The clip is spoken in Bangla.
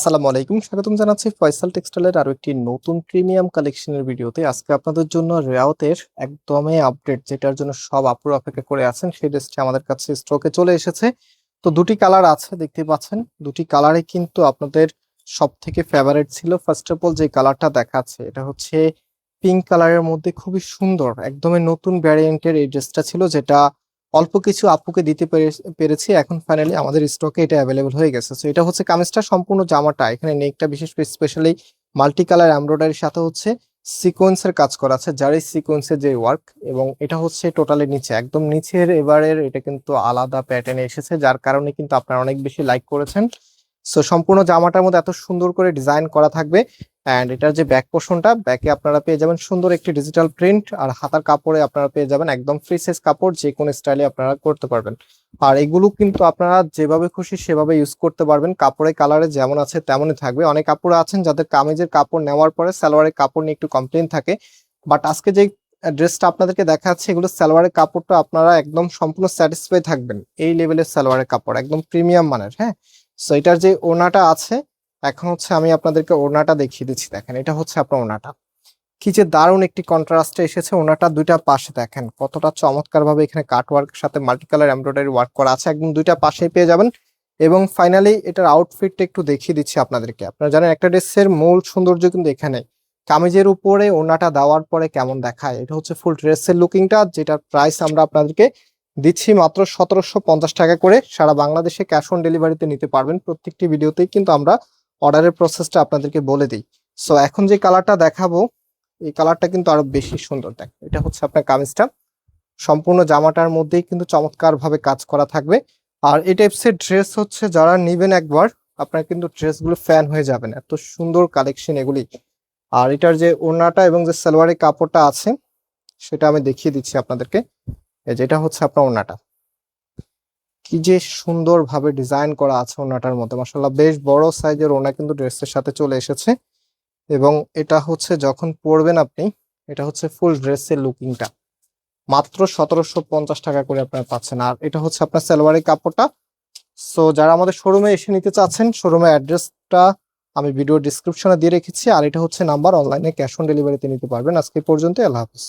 আসসালামু আলাইকুম, স্বাগতম জানাচ্ছি ফয়সাল টেক্সটাইলের আরও একটি নতুন প্রিমিয়াম কালেকশনের ভিডিওতে। আজকে আপনাদের জন্য রেয়াতের একদমই আপডেট, যেটার জন্য সব আপুর অপেক্ষা করে আছেন, সেই ড্রেসটি আমাদের কাছে স্টকে চলে এসেছে। তো দুটি কালার আছে, দেখতে পাচ্ছেন। দুটি কালারে কিন্তু আপনাদের সব থেকে ফেভারিট ছিল। ফার্স্ট অফ অল যে কালারটা দেখাচ্ছে, এটা হচ্ছে পিঙ্ক কালারের মধ্যে খুবই সুন্দর, একদমই নতুন ভ্যারিয়েন্টের এই ড্রেসটা ছিল, যেটা অল্প কিছু আপুকে দিতে পেরে- পেরেছি। এখন ফাইনালি আমাদের স্টকে এটা অ্যাভেলেবল হয়ে গেছে। তো এটা হচ্ছে কামিজটা, সম্পূর্ণ জামাটা। এখানে নেকটা বিশেষ করে স্পেশালি মাল্টি কালার এমব্রয়ডারির সাথে হচ্ছে সিকোয়েন্সের কাজ করা আছে যার এই সিকোয়েন্সের যে ওয়ার্ক এবং এটা হচ্ছে টোটালি নিচে, একদম নিচের এবারের এটা কিন্তু আলাদা প্যাটার্নে এসেছে, যার কারণে কিন্তু আপনারা অনেক বেশি লাইক করেছেন। সো সম্পূর্ণ জামাটার মধ্যে এত সুন্দর করে ডিজাইন করা থাকবে। অ্যান্ড এটার যে ব্যাক পোর্শনটা ব্যাকে আপনারা পেয়ে যাবেন সুন্দর একটি ডিজিটাল প্রিন্ট আর হাতার কাপড়ে আপনারা পেয়ে যাবেন একদম ফ্রি সাইজ কাপড় যে কোনো স্টাইলে আপনারা করতে পারবেন। আর এগুলো কিন্তু আপনারা যেভাবে খুশি সেভাবে ইউজ করতে পারবেন। কাপড়ের কালারে যেমন আছে তেমনই থাকবে। অনেক কাপড় আছেন যাদের কামিজের কাপড় নেওয়ার পরে সালোয়ারের কাপড় নিয়ে একটু কমপ্লেন থাকে। বাট আজকে যে ড্রেসটা আপনাদেরকে দেখাচ্ছি, এগুলো সালোয়ারের কাপড়টা আপনারা একদম সম্পূর্ণ স্যাটিসফাই থাকবেন। এই লেভেলের সালোয়ারের কাপড়, একদম প্রিমিয়াম মানের হ্যাঁ? সো এটার যে ওনাটা আছে এখন হচ্ছে আমি আপনাদেরকে ওনাটা দেখিয়ে দিচ্ছি, দেখেন, এটা হচ্ছে আপনার ওনাটা কি যে দারুণ একটি কন্ট্রাস্টে এসেছে ওনাটা দুইটা পাশে দেখেন, কতটা চমৎকার ভাবে এখানে কাট ওয়ার্কের সাথে মাল্টি কালার এমব্রয়ডারি ওয়ার্ক করা আছে, একদম দুইটা পাশেই পেয়ে যাবেন। এবং ফাইনালি এটার আউটফিটটা একটু দেখিয়ে দিচ্ছি আপনাদেরকে। আপনারা জানেন একটা ড্রেসের মূল সৌন্দর্য কিন্তু এখানে। কামিজের উপরে ওনাটা দেওয়ার পরে কেমন দেখায়, এটা হচ্ছে ফুল ড্রেসের লুকিংটা যেটার প্রাইস আমরা আপনাদেরকে দিচ্ছি মাত্র সতেরোশো পঞ্চাশ টাকা করে। সারা বাংলাদেশে ক্যাশ অন ডেলিভারিতে নিতে পারবেন, প্রত্যেকটি ভিডিওতেই কিন্তু আমরা অর্ডারের প্রসেসটা আপনাদেরকে বলে দিই। সো এখন যে কালারটা দেখাবো, এই কালারটা কিন্তু আরও বেশি সুন্দর দেখ। এটা হচ্ছে আপনার কামিজটা। সম্পূর্ণ জামাটার মধ্যেই কিন্তু চমৎকার ভাবে কাজ করা থাকবে। আর এই টাইপসের ড্রেস হচ্ছে যারা নিবেন একবার, আপনার কিন্তু ড্রেসগুলো ফ্যান হয়ে যাবেন এত সুন্দর কালেকশন এগুলি। আর এটার যে ওড়নাটা এবং যে সালোয়ারের কাপড়টা আছে, সেটা আমি দেখিয়ে দিচ্ছি আপনাদেরকে। যেটা হচ্ছে আপনার ওড়নাটা। কি যে সুন্দর ভাবে ডিজাইন করা আছে ওড়নাটার মধ্যে। মাসাল্লাহ বেশ বড় সাইজের ওড়না কিন্তু ড্রেসের সাথে চলে এসেছে। এবং এটা হচ্ছে যখন পরবেন আপনি, এটা হচ্ছে ফুল ড্রেসের লুকিংটা মাত্র সতেরোশো পঞ্চাশ টাকা করে আপনারা পাচ্ছেন। আর এটা হচ্ছে আপনার সালোয়ারের কাপড়টা। সো যারা আমাদের শোরুমে এসে নিতে চাচ্ছেন শোরুমের অ্যাড্রেসটা আমি ভিডিও ডিসক্রিপশনে দিয়ে রেখেছি। আর এটা হচ্ছে নাম্বার অনলাইনে ক্যাশ অন ডেলিভারিতে নিতে পারবেন। আজকে পর্যন্ত আল্লাহ হাফিজ।